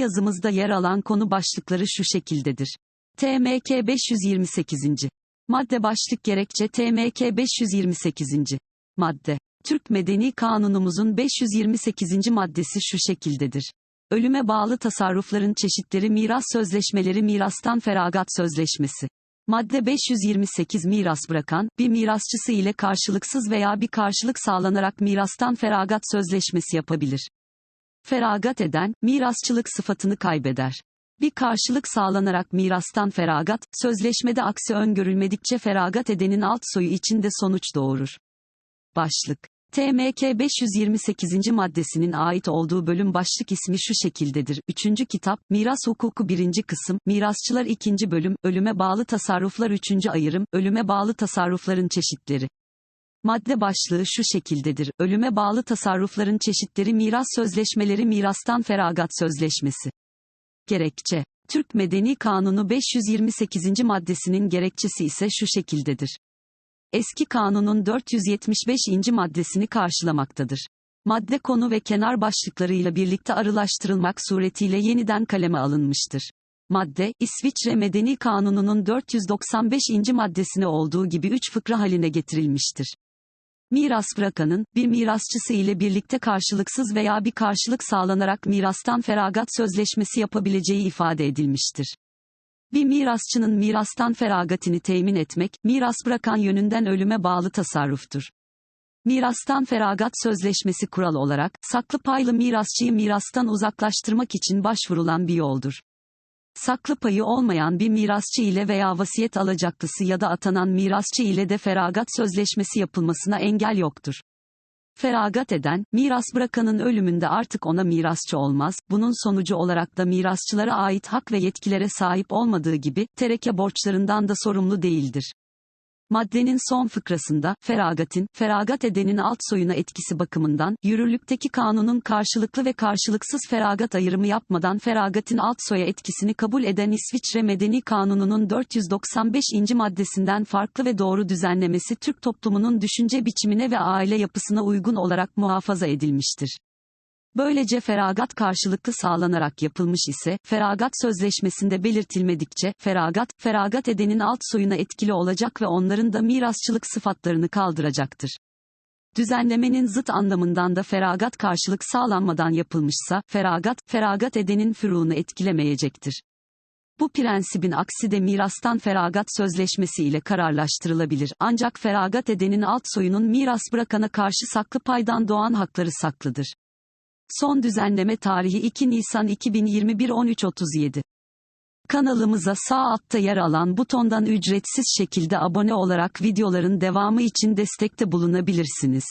yazımızda yer alan konu başlıkları şu şekildedir. TMK 528. Madde başlık gerekçe TMK 528. Madde. Türk Medeni Kanunumuzun 528. maddesi şu şekildedir. Ölüme bağlı tasarrufların çeşitleri miras sözleşmeleri mirastan feragat sözleşmesi. Madde 528 miras bırakan, bir mirasçısı ile karşılıksız veya bir karşılık sağlanarak mirastan feragat sözleşmesi yapabilir. Feragat eden, mirasçılık sıfatını kaybeder. Bir karşılık sağlanarak mirastan feragat, sözleşmede aksi öngörülmedikçe feragat edenin alt soyu içinde sonuç doğurur. Başlık. TMK 528. maddesinin ait olduğu bölüm başlık ismi şu şekildedir. 3. kitap, Miras Hukuku 1. kısım, Mirasçılar 2. bölüm, Ölüme bağlı tasarruflar 3. ayırım, Ölüme bağlı tasarrufların çeşitleri. Madde başlığı şu şekildedir. Ölüme bağlı tasarrufların çeşitleri miras sözleşmeleri mirastan feragat sözleşmesi. Gerekçe. Türk Medeni Kanunu 528. maddesinin gerekçesi ise şu şekildedir. Eski kanunun 475. maddesini karşılamaktadır. Madde konu ve kenar başlıklarıyla birlikte arılaştırılmak suretiyle yeniden kaleme alınmıştır. Madde, İsviçre Medeni Kanunu'nun 495. maddesine olduğu gibi üç fıkra haline getirilmiştir. Miras bırakanın, bir mirasçısı ile birlikte karşılıksız veya bir karşılık sağlanarak mirastan feragat sözleşmesi yapabileceği ifade edilmiştir. Bir mirasçının mirastan feragatini temin etmek, miras bırakan yönünden ölüme bağlı tasarruftur. Mirastan feragat sözleşmesi kural olarak, saklı paylı mirasçıyı mirastan uzaklaştırmak için başvurulan bir yoldur. Saklı payı olmayan bir mirasçı ile veya vasiyet alacaklısı ya da atanan mirasçı ile de feragat sözleşmesi yapılmasına engel yoktur. Feragat eden, miras bırakanın ölümünde artık ona mirasçı olmaz, bunun sonucu olarak da mirasçılara ait hak ve yetkilere sahip olmadığı gibi, tereke borçlarından da sorumlu değildir. Maddenin son fıkrasında, feragatin, feragat edenin alt soyuna etkisi bakımından, yürürlükteki kanunun karşılıklı ve karşılıksız feragat ayrımı yapmadan feragatin alt soya etkisini kabul eden İsviçre Medeni Kanunu'nun 495. maddesinden farklı ve doğru düzenlemesi Türk toplumunun düşünce biçimine ve aile yapısına uygun olarak muhafaza edilmiştir. Böylece feragat karşılıklı sağlanarak yapılmış ise, feragat sözleşmesinde belirtilmedikçe, feragat, feragat edenin alt soyuna etkili olacak ve onların da mirasçılık sıfatlarını kaldıracaktır. Düzenlemenin zıt anlamından da feragat karşılık sağlanmadan yapılmışsa, feragat, feragat edenin füruğunu etkilemeyecektir. Bu prensibin aksi de mirastan feragat sözleşmesi ile kararlaştırılabilir. Ancak feragat edenin alt soyunun miras bırakana karşı saklı paydan doğan hakları saklıdır. Son düzenleme tarihi 2 Nisan 2021 13.37. Kanalımıza sağ altta yer alan butondan ücretsiz şekilde abone olarak videoların devamı için destekte bulunabilirsiniz.